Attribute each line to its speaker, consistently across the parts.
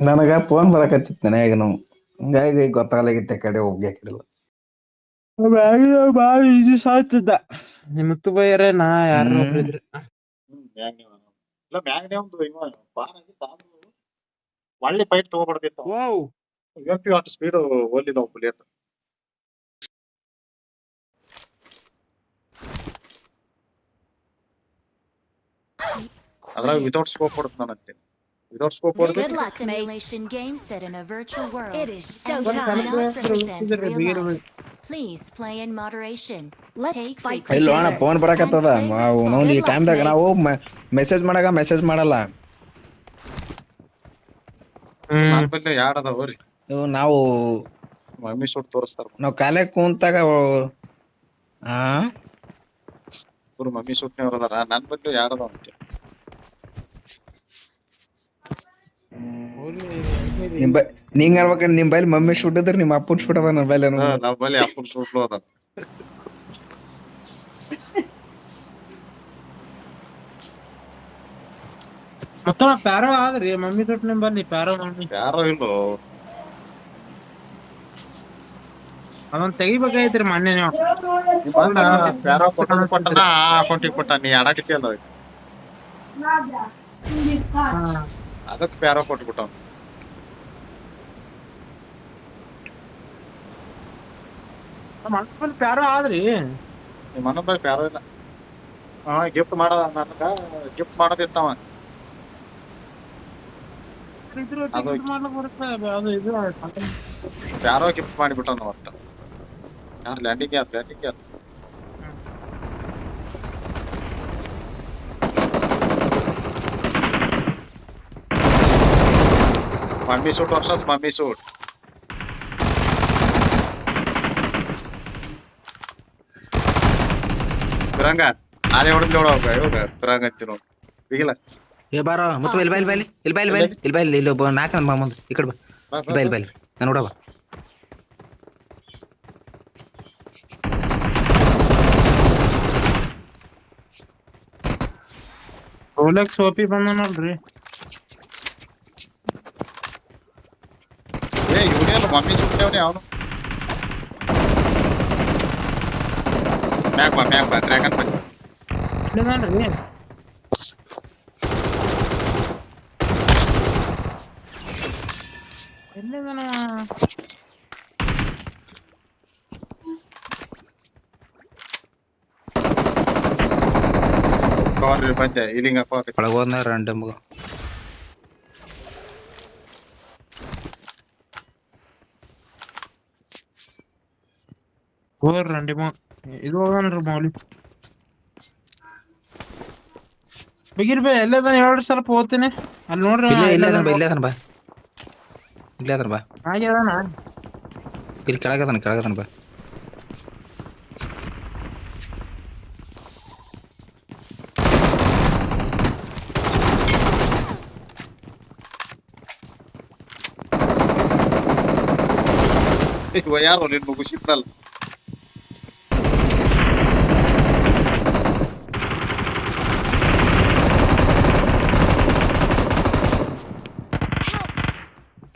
Speaker 1: ನನಗ ಫೋನ್ ಬರಕತ್ತಿತ್ತು ಮನ್ಯಾಗ ಹಂಗಾಗಿ ಗೊತ್ತಾಗಲಾಗಿತ್ತೆ ಕಡೆ ಹೋಗಿ ಕಡೆ
Speaker 2: ಬಾಳ ಈಜಿ ಸಾಯ್ತಿದ್ದ ನಿಮ್ಮತ್ತು ಬೈಯರೆ ನಾ ಯಾರು
Speaker 1: ಹ್ಮ್.
Speaker 2: ಒಬ್ರು ಇದ್ರಿ
Speaker 3: ಹ್ಮ್. ಇಲ್ಲ ಮ್ಯಾಗ್ನೇ ಒಂದು ಇವ ಬಾರ್ ಆಗಿತ್ತು ಆದ್ರೂ ಒಳ್ಳೆ ಫೈಟ್ ತಗೋಬಾರ್ದಿತ್ತು
Speaker 2: ವಾವ್.
Speaker 3: ಅಷ್ಟು ಸ್ಪೀಡ್ ಬುಲೆಟ್ ಅದ್ರಾಗ ವಿಥೌಟ್ ಸ್ಕೋಪ್
Speaker 4: ಇರುತ್ತೆ
Speaker 5: ನಾನು
Speaker 4: ಅಂತೆ
Speaker 5: ವಿಥೌಟ್
Speaker 4: ಸ್ಕೋಪ್
Speaker 1: ಇರುತ್ತೆ ಇಟ್
Speaker 4: ಇಸ್
Speaker 1: ಫೋನ್
Speaker 4: ಪರಕ ತದ
Speaker 1: ನಾವು ನೋಡಿ ಟೈಮ್ ನಾವು ಮೆಸೇಜ್ ಮಾಡಕ ಮೆಸೇಜ್ ಮಾಡಲ್ಲ. ನಾವು
Speaker 3: ಮಮ್ಮಿ ಸೂಟ್ ತೋರಿಸ್ತಾರ
Speaker 1: ನಾವು ಕಾಲೇಜ್ ಕುಂತಾಗ ಆ?
Speaker 3: ಗುರು ಮಮ್ಮಿ ಸೂಟ್ ನೇ ಅವರದ ನಾನು ಬದಲು ಯಾರು
Speaker 1: ನಿಮ್ ನಿಂಗ್ ಅನ್ಬೇಕ ನಿಮ್ ಬೈಲ್ ಮಮ್ಮಿ ಶೂಟ್ ಇದ್ರ ನಿಮ್ಮ ಅಪ್ಪನ್ ಶೂಟ್ ಅದ ನನ್ನ ಬೈಲ್
Speaker 3: ನಮ್ಮ ಬಲ್ಲಿ ಅಪ್ಪನ್ ಶೂಟ್ಲು ಅದ
Speaker 2: ಮತ್ತ ಪ್ಯಾರೋ ಆದ್ರಿ? ಮಮ್ಮಿ ತೊಟ್ ಬನ್ನಿ ಪ್ಯಾರೋ ಮಮ್ಮಿ
Speaker 3: ಯಾರೋ ಇಲ್ಲೋ
Speaker 2: ಅದೊಂದ್ ತೆಗಿಬೇಕಾಯ್ತ್ರಿ ಮೊನ್ನೆ ನೀವು.
Speaker 3: ಪ್ಯಾರೋ ಯಾರೋ ಕೊಟ್ಟ ಕೊಟ್ಟನ? ಅಕೌಂಟಿಗೆ ಕೊಟ್ಟ ನೀ ಆಡಾಕತ್ತಿಯಲ್ಲ ಅದಕ್ಕೆ ಪ್ಯಾರೋ ಕೊಟ್ಬಿಟ್ಟ
Speaker 2: ನಮ್ಮ ಅಣ್ಣ ಬಲ್ಲಿ ಪ್ಯಾರೋ ಆದ್ರಿ
Speaker 3: ನಿಮ್ಮ ಅಣ್ಣ ಬಲ್ಲಿ ಪ್ಯಾರೋ ಇಲ್ಲ ಹಾ ಗಿಫ್ಟ್ ಮಾಡದ ನನಗ ಗಿಫ್ಟ್ ಮಾಡೋದಿತ್ತವ
Speaker 2: ಇದ್ರ
Speaker 3: ಅದು-
Speaker 2: ticket ಮಾಡ್ಲಿಕ್ ಬರುತ್ತೆ ಅದು ಇದು
Speaker 3: ಯಾರೋ ಗಿಫ್ಟ್ ಮಾಡಿಬಿಟ್ಟ ಒಟ್ಟ ಯಾರು ಲ್ಯಾಂಡಿಂಗ್ ಯಾರು ಲ್ಯಾಂಡಿಂಗ್ ಯಾರು mummy suit versus mummy suit ಬಿರಂಗ ಆಲೆ ಹೊಡೆದ್ ನೋಡೋಗ ಇವಾಗ ಬಿರಂಗ ಅಂತೀವಿ ನೋಡಿ
Speaker 1: ಏ ಬಾರೋ ಮತ್ತೆ ಇಲ್ಲಿ ಬೈಲ್ ಬೈಲಿ ಇಲ್ಲಿ ಬೈಲ್ ಬೈಲ್ ಇಲ್ಲಿ ಬೈಲ್ ಇಲ್ಲಿ ಒಬ್ಬ ನಾಲ್ಕು ಬಾ ಮುಂದೆ ಈ ಕಡೆ ಬಾ ಬೈಲ್. ಬೈಲ್ ನಾನು ನೋಡವ
Speaker 2: ರೋಲೆಕ್ಸ್ ಓಪಿ ಬಂದ ನೋಡ್ರಿ
Speaker 3: ਉਹਨੇ ਮਾਮੀ ਸੁੱਟੇ ਉਹਨੇ ਆਉਣ Merhaba merhaba dragon bak. Ne var ne?
Speaker 2: Ne bana?
Speaker 3: Kar bende ilinga kar.
Speaker 1: Palagonda random. ರಂಡ ಮಗ
Speaker 2: ಹೋರ್ ರಂಡಿ ಮೋ ಇದು ಹೋಗನ್ರಿ ಮೌಲಿ ಬಿಗಿರ್ ಬೇ ಎಲ್ಲದಾನ ಹೇಳ್ರಿ ಸ್ವಲ್ಪ ಹೋಗ್ತೀನಿ ಅಲ್ಲಿ ನೋಡ್ರಿ
Speaker 1: ಇಲ್ಲೇ ಇಲ್ಲೇ
Speaker 2: ಎಲ್ಲದಾನ
Speaker 1: ಅದನ್ ಬಾ ಇಲ್ಲೇ ಅದನ್ ಬಾ ಇಲ್ಲೇ ಅದನ್ ಬಾ
Speaker 2: ಹಾಗೆ ಅದಾನ
Speaker 1: ಇಲ್ಲಿ ಕೆಳಗದನ ಕೆಳಗದನ ಬಾ
Speaker 3: ಇವ ಯಾರು ನಿನ್ ಮುಗಿಸಿದ್ನಲ್ಲ
Speaker 1: ಮತ್ತೆ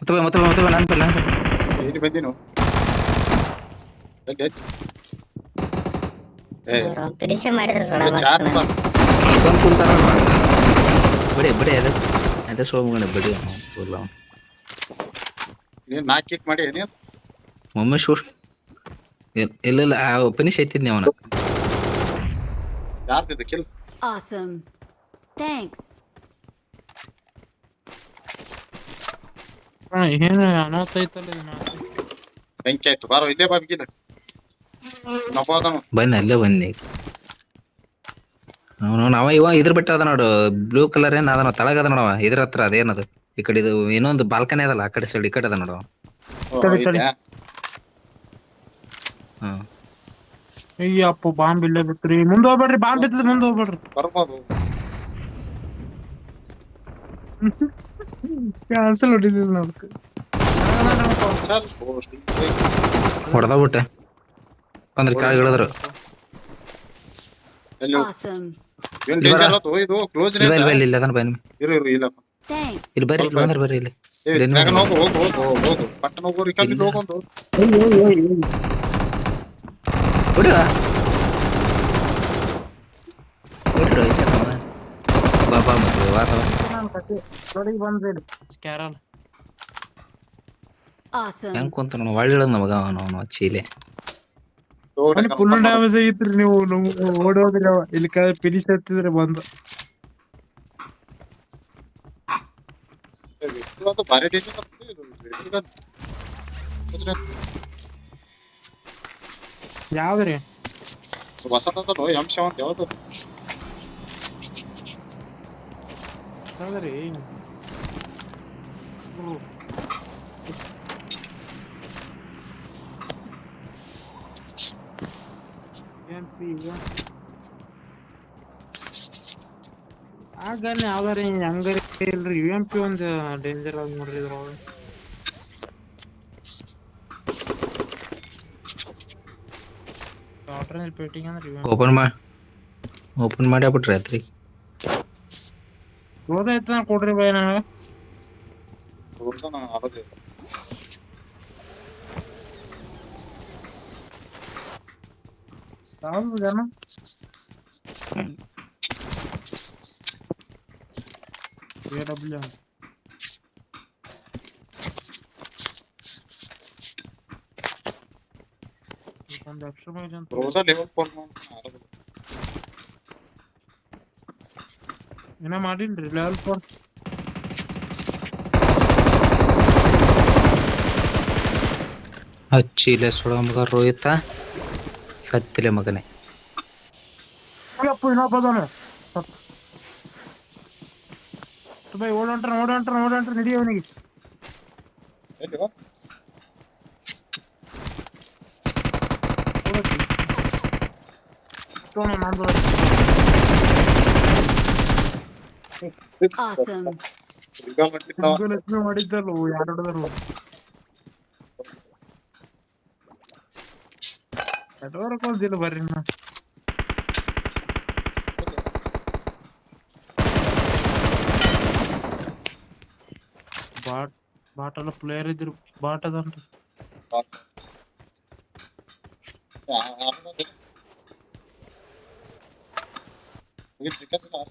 Speaker 1: ಬಾ ಮತ್ತೆ ಬಾ ಮತ್ತೆ ಬಾ ನಾನು ಬೈಲ್ ನಾನು ಬೈಲ್
Speaker 3: ಇಲ್ಲಿ ಬಂದಿನು ಎಲ್ಲಿ ಎಲ್ಲಿ? ಏ
Speaker 5: ಫಿನಿಶ್ ಮಾಡಿದ್ರು
Speaker 3: ಚಾಟ್
Speaker 1: ಬಂದ್ ಕುಂತಾರ ಬಿಡಿ ಬಿಡಿ ಅದು ಅದೇ ಸೋಮಗಣ ಬಿಡಿ ಅವ್ನು, ಇಲ್ಲ ಅವ್ನು.
Speaker 3: ನೀನ್ ನಾಕ್ ಕಿಕ್ ಮಾಡಿ ನೀನ್
Speaker 1: ಒಮ್ಮೆ ಶೂಟ್ ಇಲ್- ಇಲ್ಲ ಇಲ್ಲ ಆ ಫಿನಿಶ್ ಐತಿದ್ನಿ ಅವನು
Speaker 3: ಯಾರ್ದಿದ್ದು ಕಿಲ್
Speaker 4: Awesome. Thanks.
Speaker 2: ಹಾ, ಏನು ಅನಾಹುತೈತಲ್ಲ ಇದು ಮಾತು.
Speaker 3: ಬೆಂಕಿ ಆಯ್ತು ಬಾರೋ ಇಲ್ಲೇ ಬಾ ಬಿಗಿನ ನಬೋದವ
Speaker 1: ಬನ್ನಿ ಅಲ್ಲೇ ಬನ್ನಿ. ಅವನು ಅವ ಇವ ಇದ್ರ ಬಿಟ್ಟ ಅದ ನೋಡು ಬ್ಲೂ ಕಲರ್ ಏನ್ ಅದ ತಳಗ ಅದ ನೋಡವ ಇದ್ರ ಹತ್ರ ಅದೇನದು ಈ ಕಡೆ ಇದು ಇನ್ನೊಂದು ಬಾಲ್ಕನಿ ಅದಲ್ಲ ಆ ಕಡೆ ಸೈಡ್ ಈ ಕಡೆ ಅದ ನೋಡು
Speaker 2: ತಡಿ, ತಡಿ.
Speaker 1: ಹ್ಮ್
Speaker 2: ಅಯ್ಯಪ್ಪ ಬಾಂಬ್ ಇಲ್ಲೇ ಬಿಟ್ರಿ. ಮುಂದ್ ಹೋಗ್ಬೇಡ್ರಿ ಬಾಂಬ್ ಬಿತ್ತದ ಮುಂದ್ ಹೋಗ್ಬೇಡ್ರಿ.
Speaker 3: ಬರ್ಬೋದು.
Speaker 2: ಕ್ಯಾನ್ಸಲ್ ಹೊಡಿದಿಲ್ಲ ಅದಕ್ಕೆ
Speaker 3: ಚಲ್ ಪೋಸ್ಟ್
Speaker 1: ಹೊಡೆದ ಬಿಟ್ಟೆ ಅಂದ್ರೆ ಕೆಳಗೆ ಇಳಿದ್ರು
Speaker 3: ಎಲ್ಲಿ
Speaker 4: Awesome.
Speaker 3: ಏನ್ ಡೇಂಜರ್ ಆತು ಇದು ಕ್ಲೋಸ್
Speaker 1: ಇಲ್ಲ ಇಲ್ಲ ಇಲ್ಲ ಇಲ್ಲ ಅದನ್ನ ಬನ್ನಿ
Speaker 3: ಇರು ಇರು ಇಲ್ಲಪ್ಪ
Speaker 4: Thanks.
Speaker 1: ಇಲ್ಲಿ ಬರ್ರಿ ಇಲ್ಲಿ ಬಂದ್ರೆ ಬರ್ರಿ ಇಲ್ಲಿ
Speaker 3: ಏ
Speaker 1: ಇಲ್ಲೇನು
Speaker 2: ನೋಡಿ ಬಂದ್ರಿ ಕ್ಯಾರಲ್.
Speaker 1: ಹೆಂಗ್ ಕುಂತ ಒಳ್ಳೆ ನಮಗ ಅವನು ಅವನು ಚೀಲೆ.
Speaker 2: ಫುಲ್ ಡ್ಯಾಮೇಜ್ ಆಗಿತ್ರಿ ನೀವು ಓಡೋದ್ರಿ ಅವ. ಇಲ್ಲಿ ಬಂದು.
Speaker 3: ಒಂದು ಭಾರಿ ಇದು
Speaker 2: ಯಾವ್ದ್ರಿ?
Speaker 3: ಅಂಶ ಅಂತ ಯಾವ್ದು
Speaker 2: ಯಾವ್ದ್ರಿ ಆಗನೆ ಯಾವ್ದಾರಿ ಹಂಗಾರೆ ಇಲ್ರಿ. ಯು ಎಂ ಪಿ ಒಂದ್ ಡೇಂಜರ್ ಆಗಿ ನೋಡ್ರಿ ಇದ್ರೊಳಗೆ. ಆಲ್ಟರ್ನೇಟ್ ಪೇಟಿಂಗ್ ಅಂದ್ರೆ ಯು
Speaker 1: ಓಪನ್ ಮಾಡಿ ಓಪನ್ ಮಾಡಿ ಬಿಟ್ರಿ ಆತ್ರಿ
Speaker 2: ಹೋದಾಯ್ತ ಕೊಡ್ರಿ ಬೈ ನನಗೆ
Speaker 3: ರೂಲ್ಸ್ ನಾನು ಆಡೋದೇ ಇಲ್ಲ.
Speaker 2: ಯಾವ್ದು ಜನ ಎ ಡಬ್ಲ್ಯೂ ಒಂದು ಎಕ್ಸ್ಟ್ರಾ ಮ್ಯಾಚ್ ಅಂತ
Speaker 3: ರೋಸಾ ಲೆವೆಲ್ ಫೋರ್ ಆಡೋದು
Speaker 2: ಏನ ಮಾಡಿಲ್ರಿ? ಲೆವೆಲ್ ಫೋರ್
Speaker 1: ಹಚ್ಚಿಲೆ ಸುಳ ಮಗ ರೋಹಿತ. ಸತ್ತಿಲೆ ಮಗನೇ.
Speaker 2: ಅಯ್ಯಪ್ಪ ಇನ್ನೊಬ್ಬ ಅದಾನ. ಬೈ ಓಡಂಟ್ರ ಓಡಂಟ್ರ ಓಡಂಟ್ರ ನಡಿ ಅವನಿಗೆ.
Speaker 4: Awesome.
Speaker 3: ರಿಕಾಲ್ ಮಾಡ್ತಿರ್ತಾವ
Speaker 2: ಸಿಂಗಲ್ ಎತ್ನೆ ಮಾಡಿದ್ದಲ್ಲ ಯಾರು ಹೊಡೆದ್ರು ನೆಟ್ವರ್ಕ್ ಒಂದಿಲ್ಲ ಬರ್ರಿ ನಾ ಬಾಟ್ ಬಾಟ್ ಎಲ್ಲ ಪ್ಲೇಯರ್ ಇದ್ರು ಬಾಟ್ ಅದನ್ರಿ
Speaker 3: ಸಿಕ್ಕತ್ತಿಲ್ಲ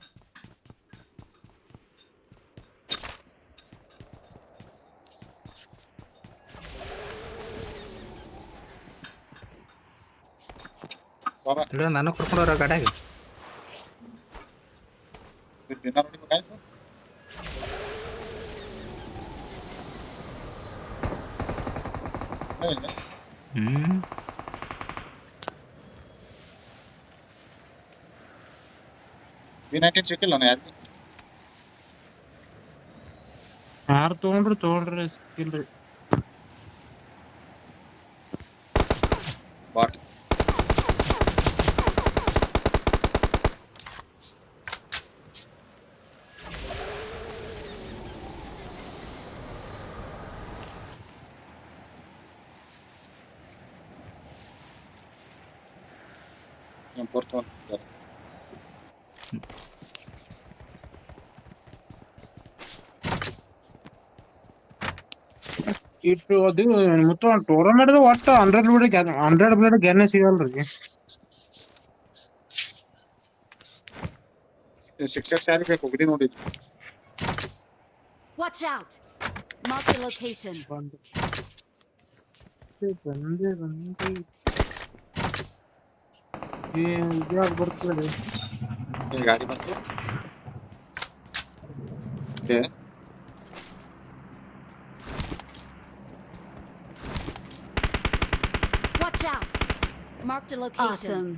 Speaker 1: ಇಲ್ಲ ನಾನು ಕರ್ಕೊಂಡವ್ರ ಗಾಡ್ಯಾಗ
Speaker 3: ಡಿನ್ನರ್ ಹೊಡಿಬೇಕಾಯ್ತು ಇಲ್ಲ
Speaker 1: ಹ್ಮ್
Speaker 3: ವಿನಾಯಕನ್ ಸಿಕ್ಕಿಲ್ಲ ನಾ ಯಾರಿಗೆ
Speaker 2: ಯಾರು ತಗೊಂಡ್ರು ತಗೊಂಡ್ರಿ ಸಿಕ್ಕಿಲ್ರಿ ಇಟ್ಟು ಅದು ಮತ್ತು ಟೂರ್ನಮೆಂಟ್ ಒಟ್ಟು hundred blade hundred blade ಗೆನ್ನೆ ಸಿಗಲ್ರಿ
Speaker 3: six X ಯಾರಿಗೆ ಬೇಕು ಹುಡುಗಿ ನೋಡಿ
Speaker 4: Watch out. Mark the location.
Speaker 2: ಬಂದು ಬಂದೆ ಬಂದೆ ಏ ಇದ್ಯಾವ್ದು ಬರ್ತದೆ
Speaker 3: ಈ ಗಾಡಿ ಬಂತು okay
Speaker 4: Mark the location. Awesome.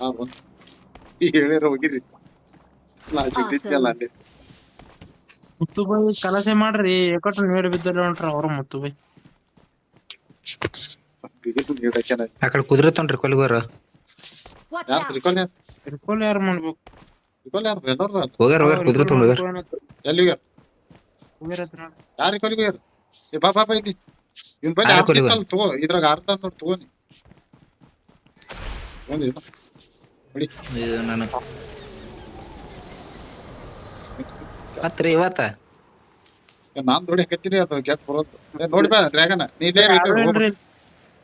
Speaker 3: ಹಾ ಬಂತು ಈ ಹೇಳಿರ ಹೋಗಿರಿ ನಾ ಚಿಟ್ಟಿದ್ನಲ್ಲ ಅಲ್ಲಿ
Speaker 2: ಮುತ್ತು ಬೈ ಕಲಸೆ ಮಾಡ್ರಿ ಏಕಟ್ಟು ನೀರು ಬಿದ್ದಲ್ಲ ಹೊಂಟ್ರ ಅವ್ರ ಮುತ್ತು ಬೈ
Speaker 3: ಬಿಗಿಟ್ಟು ನೀಡಕ್ಕೆ
Speaker 1: ಆ ಕಡೆ ಕುದುರೆ ತೊಂಡ್ರಿ ಕೊಲ್ಗೋರ
Speaker 3: ಯಾರು
Speaker 2: ತಿರ್ಕೊಲ್ ಯಾರು ಮಾಡ್ಬೇಕು?
Speaker 3: ಇದಲ್ಲ ಯಾರ್ದು ಎಲ್ಲಾರ್ದು ಅದು.
Speaker 1: ಹೋಗ್ಯಾರ ಹೋಗ್ಯಾರ ಕುದುರೆ ತೊಗೊಂಡು ಹೋಗ್ಯಾರ.
Speaker 3: ಎಲ್ಲಿ ಹೋಗ್ಯಾರ?
Speaker 2: ಹೋಗ್ಯಾರ ಹತ್ರ.
Speaker 3: ಹೋಗ್ಯಾರ ಏ ಬಾ ಬಾ ಬಾ ಇಲ್ಲಿ. ಇವ್ನ ಬಲ್ಲಿ
Speaker 1: ಯಾರ್
Speaker 3: ಅರ್ಧ
Speaker 1: ಕೊಲಿಗೆ
Speaker 3: ಇತ್ತಲ್ಲ ತಗೋ. ಇದ್ರಾಗ ಅರ್ಧ ನೋಡಿ ತಗೋನಿ ಒಂದು
Speaker 1: ಇದು ನಾನು ಮತ್ರಿ ಇವತ್ತ?
Speaker 3: ನಾನ್ ನೋಡಿ ಅದು ಕೆಟ್ಟ ಬರೋದು. ಏ, ನೋಡಿ ಬಾ ಡ್ರ್ಯಾಗನ್. ನೀ? ಹೋಗ್ಬಿಡು.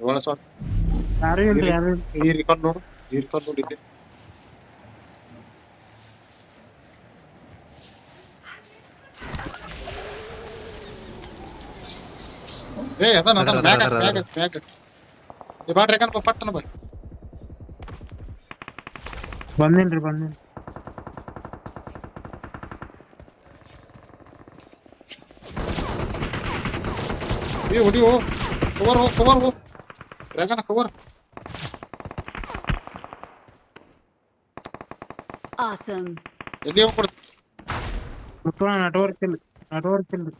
Speaker 3: ಒಳ ಸಾಟ್
Speaker 2: ಯಾರು ಇಲ್ರಿ ಯಾರು ಇಲ್ರಿ.
Speaker 3: ಈ ರಿಕಾರ್ಡ್ ನೋಡು ಈ ರಿಕಾರ್ಡ್ ನೋಡಿ ಇಲ್ಲಿ ಏ ಅದನ್ನ ಅದನ್ನ
Speaker 1: ಅದ್ರ,
Speaker 3: ಮ್ಯಾಗ
Speaker 1: ಅದ್ರ,
Speaker 3: ಮ್ಯಾಗ ಮ್ಯಾಗ ಏ ಬಾ ಡ್ರ್ಯಾಗನ್ ಬಾ ಪಟ್ಟನ ಬಾ
Speaker 2: ಬಂದೇನ್ರಿ ಬಂದೇನ್ರಿ
Speaker 3: ಏ ಹೊಡಿ ಹೋ ಕವರ್ ಹೋ ಕವರ್ ಹೋ ಡ್ರ್ಯಾಗನ್ ಕವರ್
Speaker 4: Awesome.
Speaker 3: ಎಲ್ಲಿ ಹೋಗ್ಬಿಡ್ತು
Speaker 2: ನೆಟ್ವರ್ಕ್ ಇಲ್ಲ ನೆಟ್ವರ್ಕ್ ಇಲ್ರಿ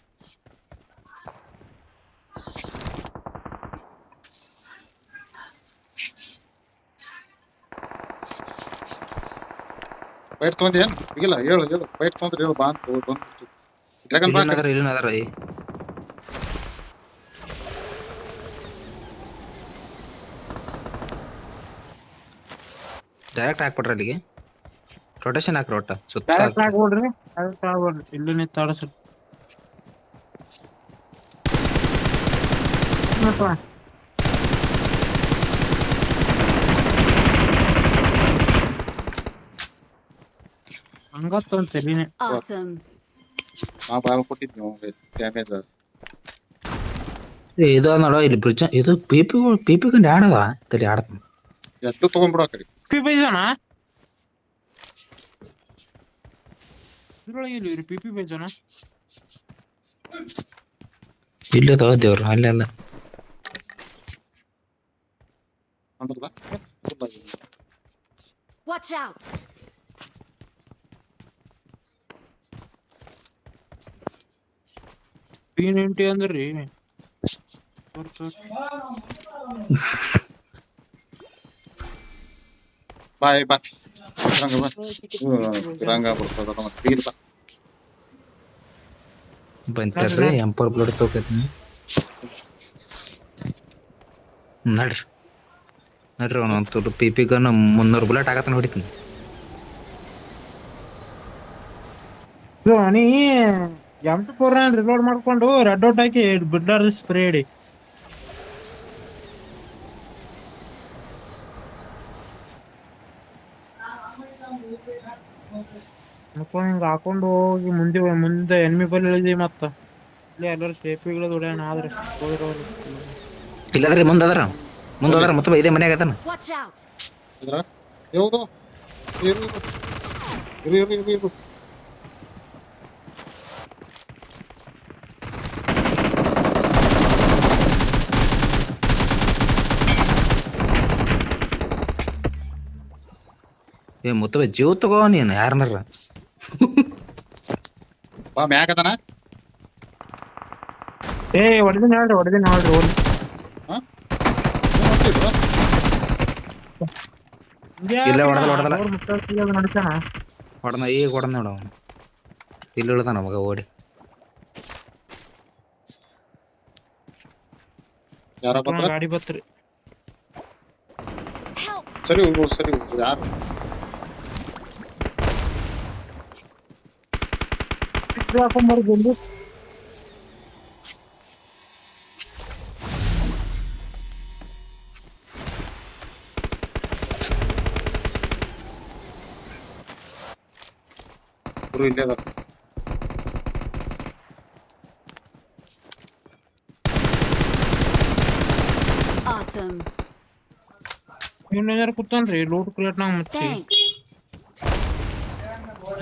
Speaker 3: ಬೈಟ್ ತೊಗೊಂಡಿ ಏನ್ ಇಲ್ಲ ಹೇಳು ಹೇಳು ಬೈಟ್ ತೊಗೊಂಡ್ರೆ ಹೇಳು ಬಾ ಅಂತ ಬಂದು ಡ್ರ್ಯಾಗನ್ ಬಾ
Speaker 1: ಇಲ್ಲಿನ ಅದಾರ direct ಹಾಕ್ಬಿಡ್ರಿ ಅಲ್ಲಿಗೆ. ರೊಟೇಷನ್ ಹಾಕ್ರಿ ಒಟ್ಟ ಸುತ್ತ.
Speaker 2: ಡೈರೆಕ್ಟ್ ಆಗ್ಬಿಡ್ರಿ ಡೈರೆಕ್ಟ್ ಆಗ್ಬಿಡ್ರಿ ಇಲ್ಲಿ ನಿಂತ ತಲಿನೇ
Speaker 4: Awesome.
Speaker 3: ನಾ ಡ್ಯಾಮೇಜ್
Speaker 1: ಏ, ಇದು ನೋಡ ಇಲ್ಲಿ ಬ್ರಿಡ್ಜ್ ಇದು ಪಿ ಪಿ ಪಿ ಪಿ ಕಂಡು ಆಡದ ತಡಿ ಆಡತ್ತ
Speaker 3: ಎಷ್ಟು ತಗೊಂಡ್ಬಿಡು ಆ ಕಡೆ.
Speaker 2: പിപ്പി ആണോ ഒരു
Speaker 1: പിപ്പി പേജാണോ ഇല്ല തോറ്റ അല്ല
Speaker 3: അല്ല
Speaker 4: Watch out!
Speaker 2: Pin empty on the rain.
Speaker 3: ಬಾಯ್ ಬಾ ರಂಗ ಬಾ ರಂಗ ಬಿಡ್ತದ ಮತ್ತೆ ಬೀರ್ ಬಾ
Speaker 1: ಬಂತಾರ್ರಿ ಎಂಪರ್ ಬ್ಲಡ್ ತಗೋತೀನಿ ನಡ್ರಿ ನಡ್ರಿ ಅವ್ನು ಒಂದು ಪಿ ಪಿ ಗನ್ ಮುನ್ನೂರು ಬುಲೆಟ್ ಆಗತ್ತಾನ ಹೊಡಿತೀನಿ
Speaker 2: ನೀ ಎಂ ಟು ಫೋರ್ ರಿಲೋಡ್ ಮಾಡ್ಕೊಂಡು ರೆಡ್ ಔಟ್ ಹಾಕಿ ಬಿಡ್ಲಾರ್ದ ಸ್ಪ್ರೇ ಇಡಿ ಮಕ್ಳು ಹಿಂಗ ಹಾಕೊಂಡು ಹೋಗಿ ಮುಂದೆ ಮುಂದೆ ಎನ್ಮಿ ಬಲ್ ಇಳಿದಿ ಮತ್ತ. ಇಲ್ಲಿ ಎಲ್ಲರೂ ಶೇಪಿಗಳು ದುಡ್ಯಾನ ಆದ್ರೆ. ಹೋಗಿರೋರು.
Speaker 1: ಇಲ್ಲದ್ರಿ ಮುಂದದ್ರ? ಮುಂದದ್ರ ಮತ್ತೆ ಇದೇ ಮನ್ಯಾಗ ಅದಾನ.
Speaker 3: ಇದ್ರ? ಯಾವುದು ಇರು ಇರು ಇರು ಇರು ಇರು
Speaker 1: ಏ ಮುತ್ತವೆ ಜೀವ ತಗೋ ನೀನು ಯಾರನ್ನಾರ
Speaker 3: ಬಾ ಮ್ಯಾಗ ಅದನ
Speaker 2: ಏ ಹೊಡೆದಿನ ಹೇಳ್ರಿ ಹೊಡೆದಿನ ಹೇಳ್ರಿ ಹೋಗ್ಲಿ
Speaker 1: ಇಲ್ಲ, ಹೊಡ್ದಲ್ಲ, ಹೊಡ್ದಲ್ಲ.
Speaker 2: ಅವ್ರ್ ಮುಟ್ಟಾಡ್ತಿರೋದು ನಡಿತಾನ
Speaker 1: ಹೊಡೆದ ಈಗ ಹೊಡೆದ ನೋಡ ಅವನು ಇಲ್ಲಿ ಇಳ್ದಾನ ಮಗ ಓಡಿ
Speaker 3: ಯಾರ ಬಂದ್ರ
Speaker 2: ಗಾಡಿ ಬತ್ರಿ
Speaker 4: Help.
Speaker 3: ಸರಿ ಹೋಗು ಸರಿ ಹೋಗು ಯಾರು
Speaker 2: Bırakın
Speaker 3: var gündüz. Burayı
Speaker 4: ne
Speaker 2: yaptın? Awesome. என்னதார குத்தான்றே லோடு கிரியேட்
Speaker 4: நான்
Speaker 2: மச்சி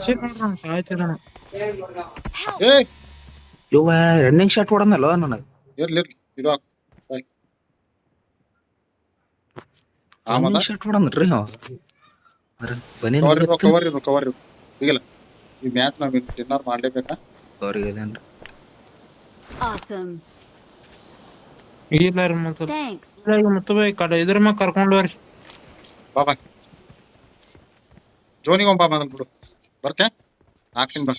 Speaker 2: சரி பண்றான்
Speaker 4: சாய்த்தறானே
Speaker 3: ಏ
Speaker 1: ಇವ ರನ್ನಿಂಗ್ ಶಾಟ್ ಹೊಡೆದಲ್ಲ ನನಗೆ
Speaker 3: ಇರ್ಲಿ ಇರ್ಲಿ ಇದು ಹಾಕ್ ಬಾಯ್ ಆ ಮತ
Speaker 1: ರನ್ನಿಂಗ್ ಶಾಟ್ ಹೊಡೆದ್ರಿ ಅವ ಬನ್ನಿ
Speaker 3: ಕವರ್ ಇರು ಕವರ್ ಇರು ಕವರ್ ಇರು ಈಗಲ್ಲ ಈ ಮ್ಯಾಚ್ ನಾವ್ ಡಿನ್ನರ್ ಮಾಡ್ಲೇಬೇಕಾ
Speaker 1: ಅವ್ರಿಗೆ ಅದೇನ್ರಿ
Speaker 4: Awesome.
Speaker 2: ಇಲ್ಲ ರೀ ಮತ್ತೆ
Speaker 4: Thanks.
Speaker 2: ಈಗ ಮತ್ತೆ ಕಡೆ ಇದ್ರ ಮ್ಯಾಗ ಕರ್ಕೊಂಡು ಹೋಗ್ರಿ
Speaker 3: ಬಾ ಬಾಯ್ ಜೋನಿಗೆ ಬಾ ಮೊದಲು ಬಿಡು ಬರ್ತೆ ಹಾಕ್ತೀನಿ ಬಾ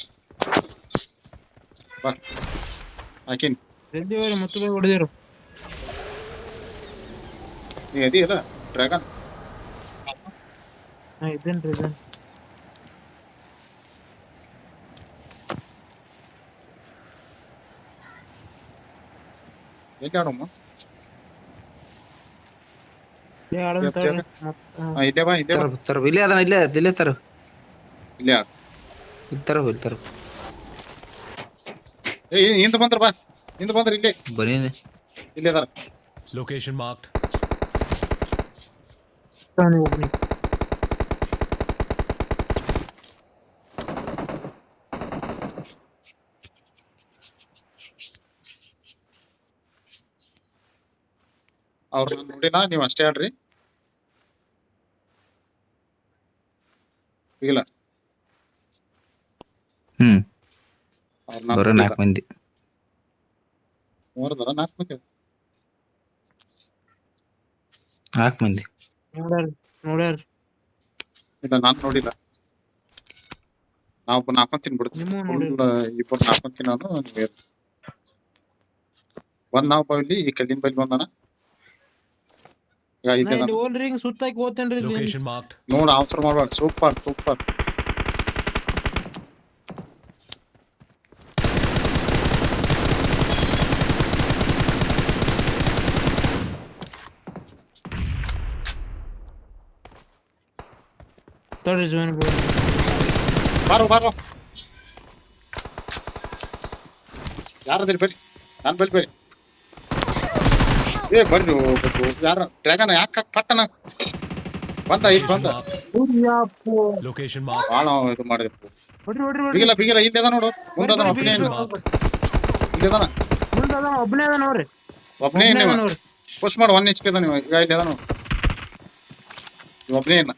Speaker 3: നീ ഡ്രാഗൺ
Speaker 1: ആ ഇല്ല ഇല്ല ഇല്ല
Speaker 3: ಏ ಹಿಂದೆ ಬಂದ್ರ ಬಾ. ಹಿಂದ ಬಂದ್ರ ಇಲ್ಲಿ.
Speaker 1: ಬರೀ
Speaker 3: ಇಲ್ಲಿ ಅದಾರ.
Speaker 5: ಲೊಕೇಶನ್ ಮಾರ್ಕ್ಡ್
Speaker 2: ತಗೊಂಡ್ ಹೋಗ್ರಿ.
Speaker 3: ಅವ್ರ ನೋಡಿನ ನೀವು ಅಷ್ಟೇ ಆಡ್ರಿ. ಇಲ್ಲ.
Speaker 1: ಹ್ಮ್. ಬರೋ ನಾಲ್ಕು ಮಂದಿ.
Speaker 3: ನಾಲ್ಕು ಮಂದಿ.
Speaker 1: ನಾಲ್ಕು ಮಂದಿ.
Speaker 2: ನೋಡ್ಯಾರಿ ನೋಡ್ಯಾರಿ.
Speaker 3: ಇಲ್ಲ ನಾನು ನೋಡಿಲ್ಲ. ನಾವು ನಾಲ್ಕೊಂತೀನಿ ಬಿಡು
Speaker 2: ನಿಮ್ಮೂ ನೋಡಿರಿ
Speaker 3: ಫುಲ್ ಇಬ್ಬರು ನಾಲ್ಕೊಂತೀನಿ ನಾನು ನೀವೇ. ಒಂದ್ ಈ ಕಲ್ಲಿನ ಬಲ್ಲಿ ಬಂದಾನ. ಈಗ ಇದ್ದೆ ನಾನು
Speaker 2: ಸುತ್ತಾಕಿ.
Speaker 3: ನೋಡ ಅವಸರ ಮಾಡ್ಬೇಡ ಸೂಪರ್ ಸೂಪರ್.
Speaker 2: ತಡ್ರಿ ಜೀವನ ಬಿಡು
Speaker 3: ಬಾರೋ ಬಾರೋ ಯಾರದ್ರಿ ಬರ್ರಿ ನಾನು ಬಲ್ಲಿ ಬರ್ರಿ ಏ ಬರ್ರಿ ಹೋಗ್ಬೇಕು ಯಾರ ಡ್ರ್ಯಾಗನ್ ಯಾಕೆ ಪಟ್ಟಣ ಬಂದ ಈಗ ಬಂದ
Speaker 5: ಲೊಕೇಶನ್.
Speaker 3: ಭಾಳ ಇದು ಮಾಡಿದೆ ಬಿಗಿಲ್ಲ ಬಿಗಿಲ್ಲ ಇಲ್ಲದ ನೋಡು ಮುಂದದ ಒಬ್ಬನೇ. ಇಲ್ಲದಾನ
Speaker 2: ಒಬ್ಬನೇ ಅದ ನೋಡ್ರಿ
Speaker 3: ಒಬ್ಬನೇ ಪುಷ್ ಮಾಡಿ ಒನ್ ಎಚ್ ಪಿ ಅದ ನೀವು ಈಗ ಇಲ್ಲಿ ಅದ ನೋಡಿ ಒಬ್ಬನೇ ಇಲ್ಲ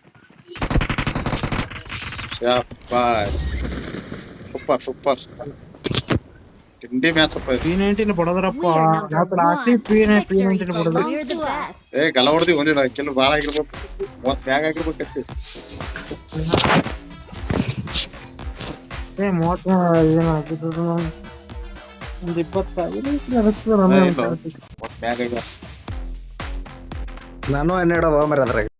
Speaker 3: ಸೂಪರ್ ಸೂಪರ್ ತಿಂಡಿ ಮ್ಯಾಚ್ ಅಪ್ಪ ಇದು
Speaker 2: ಪಿ ನೈನ್ಟೀನ್ ಬಡದ್ರಪ್ಪ ಬಡದ್ರ
Speaker 4: belongs to us.
Speaker 3: ಏ ಗಲ ಹೊಡ್ದಿ ಒಂದಿನ ಕೆಲವು ಭಾಳ ಆಗಿರ್ಬೇಕು ಮೂವತ್ತು ಬ್ಯಾಗ್ ಆಗಿರ್ಬೇಕಂತ
Speaker 2: ಏ ಮೂವತ್ತ ಏನ್ ಹಾಕಿದ್ರು ಒಂದ್ ಇಪ್ಪತ್ತೈದು
Speaker 3: ಮೂವತ್ತು ಬ್ಯಾಗ್ ಆಗ
Speaker 1: ನಾನು ಹನ್ನೆರಡು ಅದಾವ ಮರ ಅದ್ರಾಗ